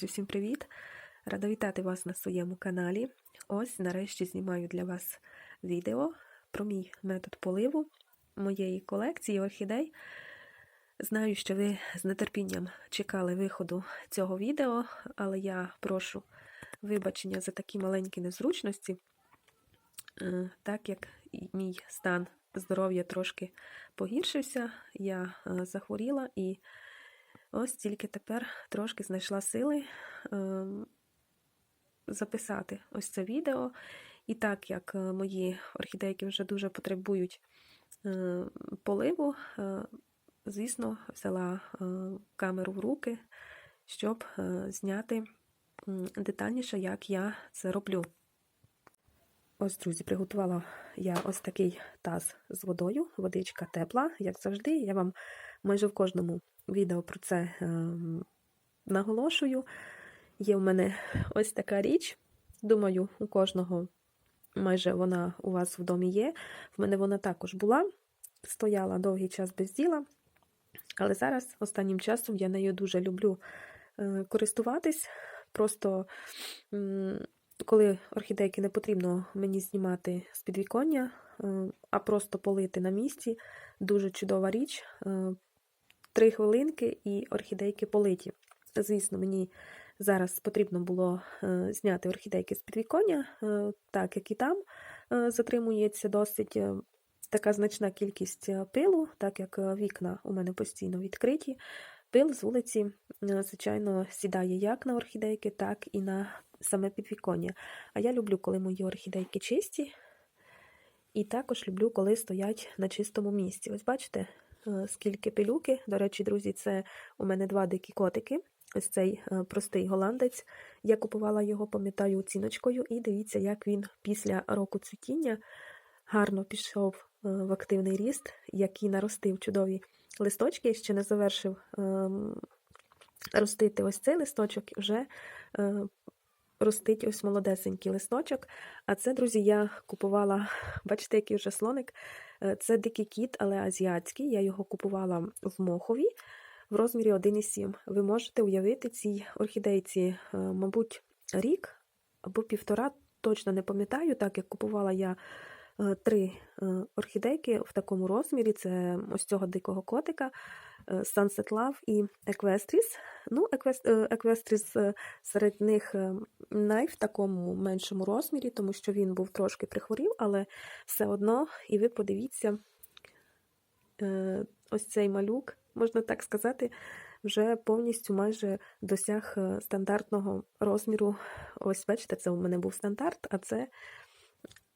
Друзі, всім привіт! Рада вітати вас на своєму каналі. Ось нарешті знімаю для вас відео про мій метод поливу моєї колекції орхідей. Знаю, що ви з нетерпінням чекали виходу цього відео, але я прошу вибачення за такі маленькі незручності, е, так як мій стан здоров'я трошки погіршився, я е, захворіла і ось тільки тепер трошки знайшла сили е, записати ось це відео. І так як е, мої орхідейки вже дуже потребують е, поливу, е, звісно, взяла камеру в руки, щоб зняти детальніше, як я це роблю. Ось, друзі, приготувала я ось такий таз з водою, водичка тепла, як завжди. Я вам майже в кожному відео про це е, наголошую. Є в мене ось така річ. Думаю, у кожного майже вона у вас в домі є. В мене вона також була, стояла довгий час без діла. Але зараз, останнім часом, я нею дуже люблю е, користуватись. Просто коли орхідейки не потрібно мені знімати з підвіконня, е, а просто полити на місці, дуже чудова річ. Три хвилинки і орхідейки политі. Звісно, мені зараз потрібно було е, зняти орхідейки з підвіконня, е, так як і там е, затримується досить така значна кількість пилу, так як вікна у мене постійно відкриті. Пил з вулиці, звичайно, сідає як на орхідейки, так і на саме підвіконня. А я люблю, коли мої орхідейки чисті, і також люблю, коли стоять на чистому місці. Ось бачите, скільки пилюки. До речі, друзі, це у мене два дикі котики. Ось цей е, простий голландець. Я купувала його, пам'ятаю, оціночкою, і дивіться, як він після року цвітіння гарно пішов е, в активний ріст, який наростив чудові листочки, ще не завершив ем, ростити ось цей листочок, вже е, ростить ось молодесенький листочок. А це, друзі, я купувала, бачите, який вже слоник. Е, Це дикий кіт, але азіатський. Я його купувала в Мохові в розмірі 1,7. Ви можете уявити цій орхідейці, е, мабуть, рік або півтора, точно не пам'ятаю, так як купувала я е, три орхідейки в такому розмірі. Це ось цього дикого котика, Sunset Love і Equestris. Ну, е, Equestris е, серед них е, най в такому меншому розмірі, тому що він був трошки прихворів, але все одно, і ви подивіться, ось цей малюк, можна так сказати, вже повністю майже досяг стандартного розміру. Ось, бачите, це у мене був стандарт, а це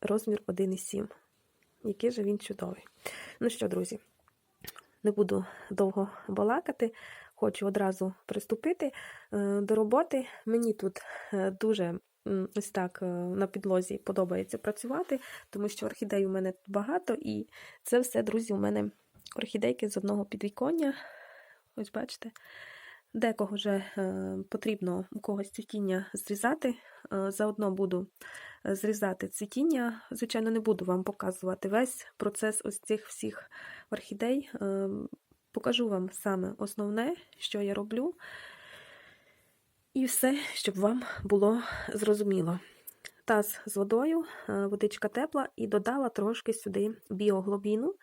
розмір 1,7. Який же він чудовий. Ну що, друзі, не буду довго балакати, хочу одразу приступити е, до роботи. Мені тут е, дуже ось так е, на підлозі подобається працювати, тому що орхідей у мене тут багато, і це все, друзі, у мене орхідейки з одного підвіконня. Ось бачите. Декого вже е, потрібно у когось цвітіння зрізати. Е, заодно буду е, зрізати цвітіння. Звичайно, не буду вам показувати весь процес ось цих всіх орхідей. Покажу вам саме основне, що я роблю. І все, щоб вам було зрозуміло. Таз з водою, водичка тепла, і додала трошки сюди біоглобіну.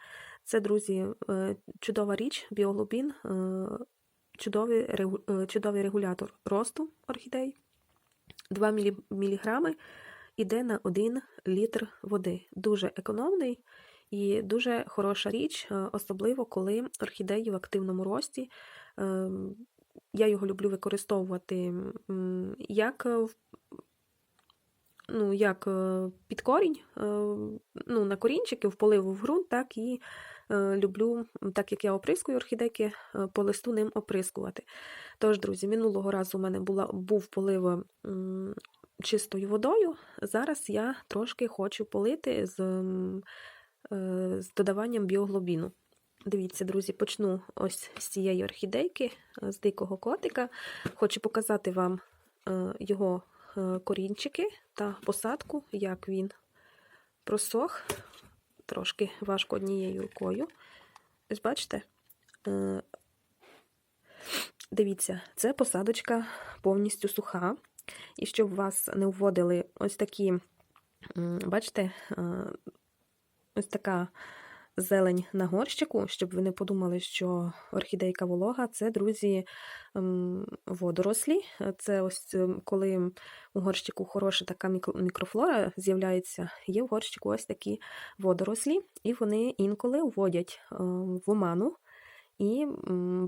Це, друзі, чудова річ, біоглобін, чудовий, е, чудовий регулятор росту орхідей. 2 мілі- міліграми іде на 1 літр води. Дуже економний і дуже хороша річ, е, особливо коли орхідеї в активному рості. Е, Я його люблю використовувати як е, ну, як під корінь, ну, на корінчики, в поливу в ґрунт, так і люблю, так як я оприскую орхідейки, е, по листу ним оприскувати. Тож, друзі, минулого разу у мене була, був полив чистою водою. Зараз я трошки хочу полити з, е, з додаванням біоглобіну. Дивіться, друзі, почну ось з цієї орхідейки, е, з дикого котика. Хочу показати вам е, його е, корінчики та посадку, як він просох. Трошки важко однією рукою. Ось бачите, е, Дивіться, це посадочка повністю суха. І щоб вас не вводили ось такі, бачите, е, ось така зелень на горщику, щоб ви не подумали, що орхідейка волога це, друзі, ем, водорослі. Це ось ем, коли у горщику хороша така мікро- мікрофлора з'являється, є в горщику ось такі водорослі, і вони інколи вводять е, в оману. І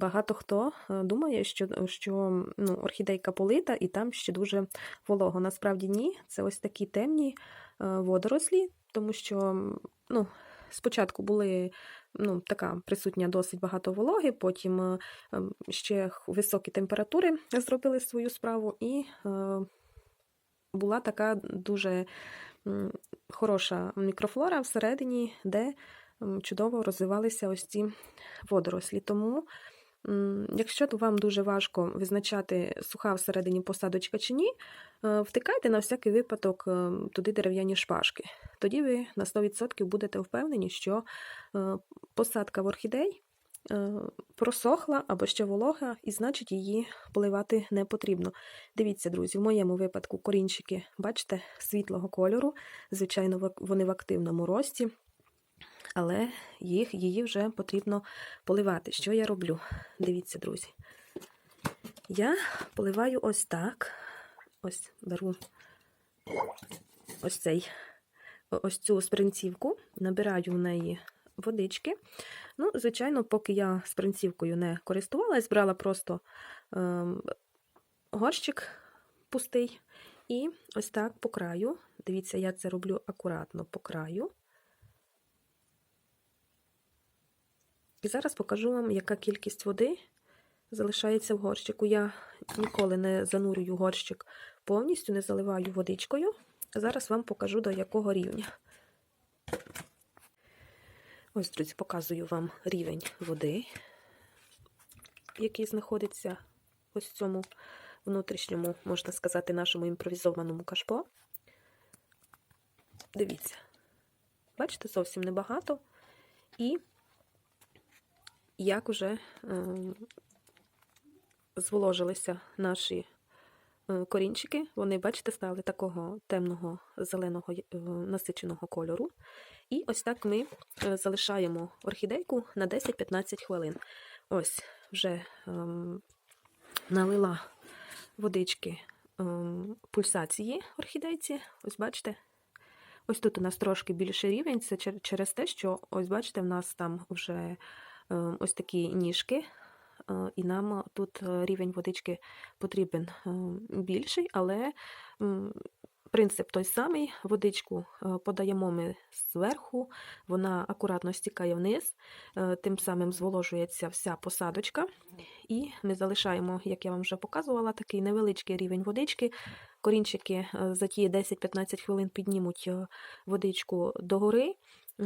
багато хто е, думає, що, що ну, орхідейка полита і там ще дуже волого. Насправді ні, це ось такі темні е, водорослі, тому що ну, спочатку були ну, така присутня досить багато вологи, потім е, ем, ще високі температури зробили свою справу, і е, була така дуже хороша мікрофлора всередині, де чудово розвивалися ось ці водорослі. Тому, якщо вам дуже важко визначати, суха всередині посадочка чи ні, е, втикайте на всякий випадок е, туди дерев'яні шпажки. Тоді ви на 100% будете впевнені, що е, посадка в орхідей е, просохла або ще волога, і значить її поливати не потрібно. Дивіться, друзі, в моєму випадку корінчики, бачите, світлого кольору. Звичайно, вони в активному рості, але їх, її вже потрібно поливати. Що я роблю? Дивіться, друзі. Я поливаю ось так. Ось беру ось цей, ось цю спринцівку, набираю в неї водички. Ну, звичайно, поки я спринцівкою не користувалась, брала просто ем, горщик пустий. І ось так по краю. Дивіться, я це роблю акуратно по краю. І зараз покажу вам, яка кількість води залишається в горщику. Я ніколи не занурюю горщик повністю, не заливаю водичкою. Зараз вам покажу, до якого рівня. Ось, друзі, показую вам рівень води, який знаходиться ось в цьому внутрішньому, можна сказати, нашому імпровізованому кашпо. Дивіться, бачите, зовсім небагато. І як уже е, зволожилися наші е, корінчики, вони, бачите, стали такого темного зеленого е, насиченого кольору. І ось так ми залишаємо орхідейку на 10-15 хвилин. Ось вже ем, налила водички ем, пульсації орхідейці. Ось бачите. Ось тут у нас трошки більший рівень, це через те, що, ось бачите, в нас там вже ось такі ніжки, е, і нам тут е, рівень водички потрібен е, більший, але принцип той самий. Водичку подаємо ми зверху, вона акуратно стікає вниз, тим самим зволожується вся посадочка. І ми залишаємо, як я вам вже показувала, такий невеличкий рівень водички. Корінчики за ті 10-15 хвилин піднімуть водичку догори.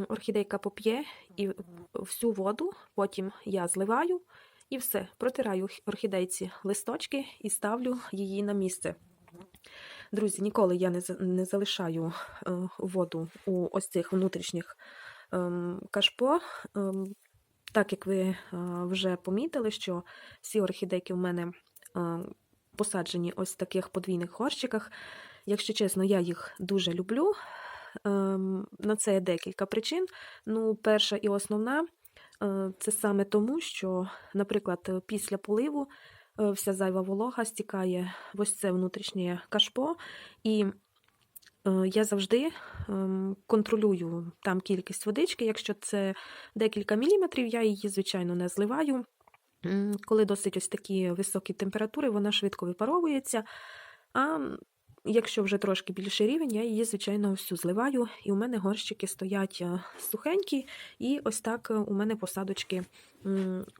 Орхідейка поп'є і всю воду потім я зливаю і все, протираю орхідейці листочки і ставлю її на місце. Друзі, ніколи я не, не залишаю е, воду у ось цих внутрішніх ем, кашпо. Ем, так як ви е, вже помітили, що всі орхідейки в мене е, посаджені ось в таких подвійних горщиках. Якщо чесно, я їх дуже люблю. Ем, На це є декілька причин. Ну, перша і основна е, це саме тому, що, наприклад, е, після поливу е, вся зайва волога стікає в ось це внутрішнє кашпо, і я завжди ем, контролюю там кількість водички. Якщо це декілька міліметрів, я її, звичайно, не зливаю. Коли досить ось такі високі температури, вона швидко випаровується. А якщо вже трошки більший рівень, я її, звичайно, всю зливаю. І у мене горщики стоять е, сухенькі, і ось так е, у мене посадочки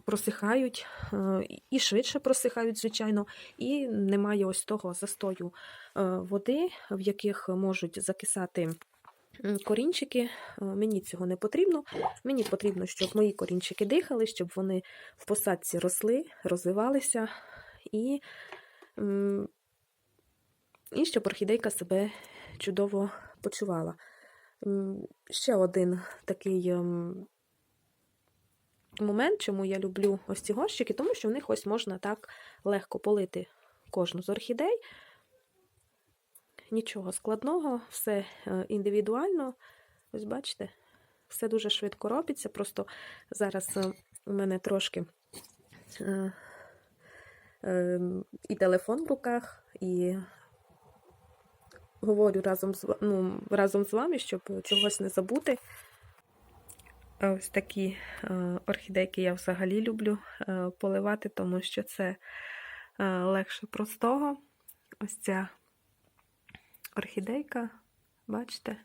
просихають, е, і швидше просихають, звичайно, і немає ось того застою води, в яких можуть закисати. Корінчики, мені цього не потрібно. Мені потрібно, щоб мої корінчики дихали, щоб вони в посадці росли, розвивалися і, і щоб орхідейка себе чудово почувала. Ще один такий ем, момент, чому я люблю ось ці горщики, тому що в них ось можна так легко полити кожну з орхідей. Нічого складного, все е, індивідуально. Ось бачите, все дуже швидко робиться. Просто зараз е, у мене трошки е, е, і телефон в руках, і говорю разом з, ну, разом з вами, щоб чогось не забути. Ось такі орхідейки я взагалі люблю поливати, тому що це легше простого. Ось ця орхідейка, бачите?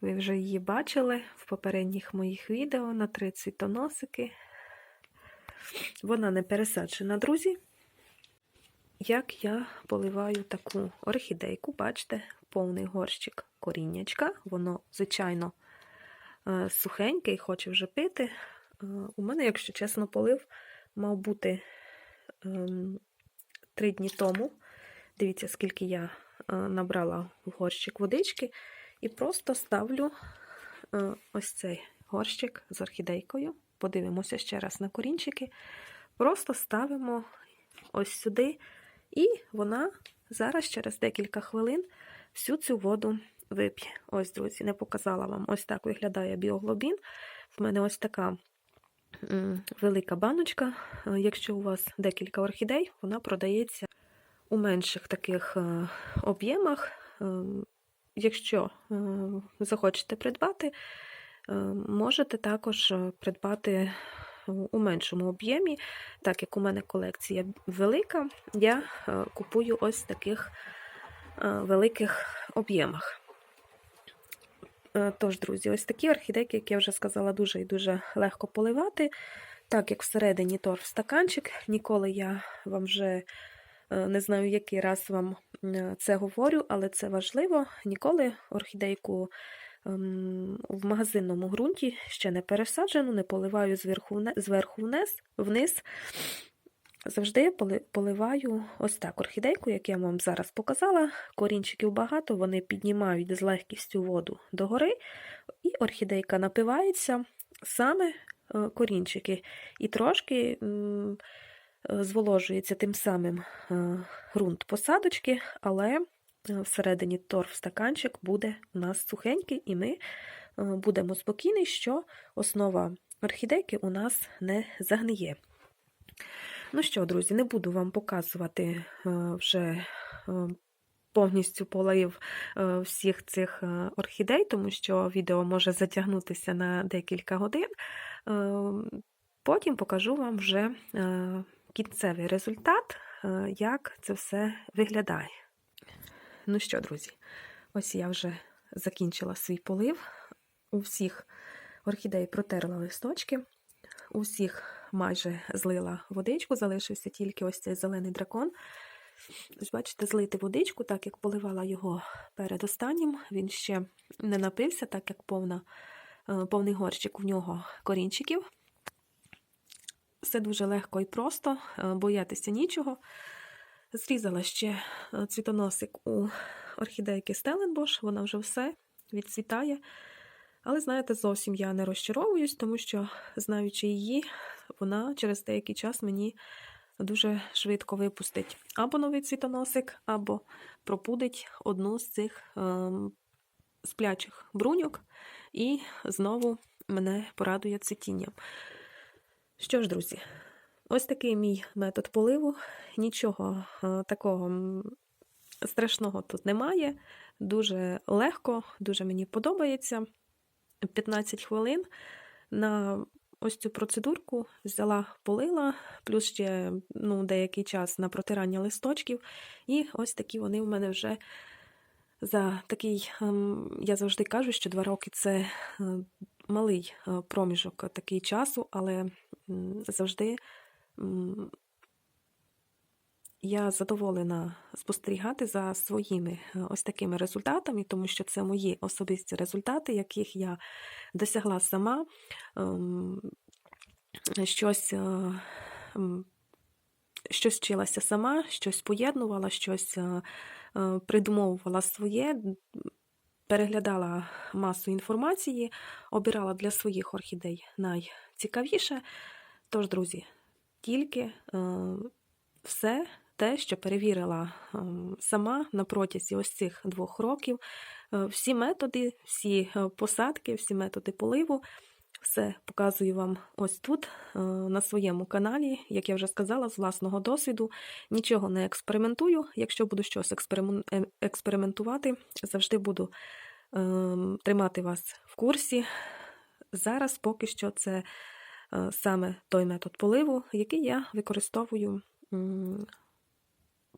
Ви вже її бачили в попередніх моїх відео на три цвітоносики. Вона не пересаджена, друзі. Як я поливаю таку орхідейку, бачите, повний горщик коріннячка. Воно, звичайно, е, сухеньке і хоче вже пити. Е, У мене, якщо чесно, полив мав бути ем, три дні тому. Дивіться, скільки я е, набрала в горщик водички, і просто ставлю ось цей горщик з орхідейкою. Подивимося ще раз на корінчики. Просто ставимо ось сюди, і вона зараз, через декілька хвилин, всю цю воду вип'є. Ось, друзі, не показала вам. Ось так виглядає біоглобін. В мене ось така велика баночка. Е, Якщо у вас декілька орхідей, вона продається у менших таких е, об'ємах. Е, Якщо захочете придбати, можете також придбати у меншому об'ємі. Так як у мене колекція велика, я е, купую ось в таких е, великих об'ємах. Е, Тож, друзі, ось такі орхідейки, як я вже сказала, дуже і дуже легко поливати. Так як всередині торф стаканчик, ніколи я вам вже не знаю, який раз вам це говорю, але це важливо. Ніколи орхідейку в магазинному ґрунті ще не пересаджену, не поливаю зверху, вниз. Завжди поли- поливаю ось так орхідейку, як я вам зараз показала. Корінчиків багато, вони піднімають з легкістю воду догори, і орхідейка напивається саме е, корінчики. І трошки е, зволожується тим самим е, ґрунт посадочки, але всередині торф стаканчик буде у нас сухенький, і ми е, будемо спокійні, що основа орхідейки у нас не загниє. Ну що, друзі, не буду вам показувати е, вже е, повністю полив е, всіх цих е, орхідей, тому що відео може затягнутися на декілька годин. Е, Потім покажу вам вже е, кінцевий результат, е, як це все виглядає. Ну що, друзі, ось я вже закінчила свій полив. У всіх орхідей протерла листочки, у всіх майже злила водичку, залишився тільки ось цей зелений дракон. Ось, бачите, злити водичку, так як поливала його перед останнім. Він ще не напився, так як повна, е, повний горщик в нього корінчиків. Все дуже легко і просто, е, боятися нічого. Зрізала ще е, цвітоносик у орхідейки Стеленбош, вона вже все відцвітає. Але, знаєте, зовсім я не розчаровуюсь, тому що, знаючи її, вона через деякий час мені дуже швидко випустить або новий цвітоносик, або пропудить одну з цих ем, сплячих бруньок, і знову мене порадує цвітінням. Що ж, друзі, ось такий мій метод поливу. Нічого е, такого страшного тут немає. Дуже легко, дуже мені подобається. 15 хвилин на ось цю процедурку взяла, полила, плюс ще ну, деякий час на протирання листочків. І ось такі вони в мене вже за такий, ем, я завжди кажу, що два роки це е, малий е, проміжок такий часу, але завжди я задоволена спостерігати за своїми е, ось такими результатами, тому що це мої особисті результати, яких я досягла сама. Ем, Щось, е, щось вчилася сама, щось поєднувала, щось е, придумовувала своє. переглядала масу інформації, обирала для своїх орхідей найцікавіше. Тож, друзі, тільки е, все те, що перевірила е, сама на протязі ось цих двох років, е, всі методи, всі посадки, всі методи поливу. Все показую вам ось тут, на своєму каналі, як я вже сказала, з власного досвіду. Нічого не експериментую. Якщо буду щось експериментувати, завжди буду ем, тримати вас в курсі. Зараз поки що це саме той метод поливу, який я використовую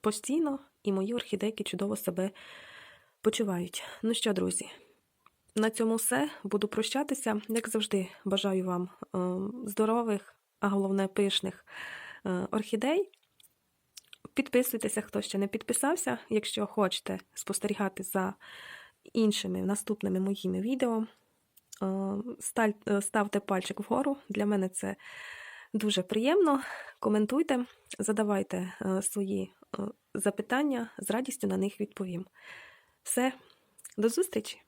постійно, і мої орхідейки чудово себе почувають. Ну що, друзі, на цьому все. Буду прощатися. Як завжди, бажаю вам е, здорових, а головне пишних е, орхідей. Підписуйтеся, хто ще не підписався. Якщо хочете спостерігати за іншими наступними моїми відео, е, е, ставте пальчик вгору. Для мене це дуже приємно. Коментуйте, задавайте е, свої е, запитання, з радістю на них відповім. Все, до зустрічі!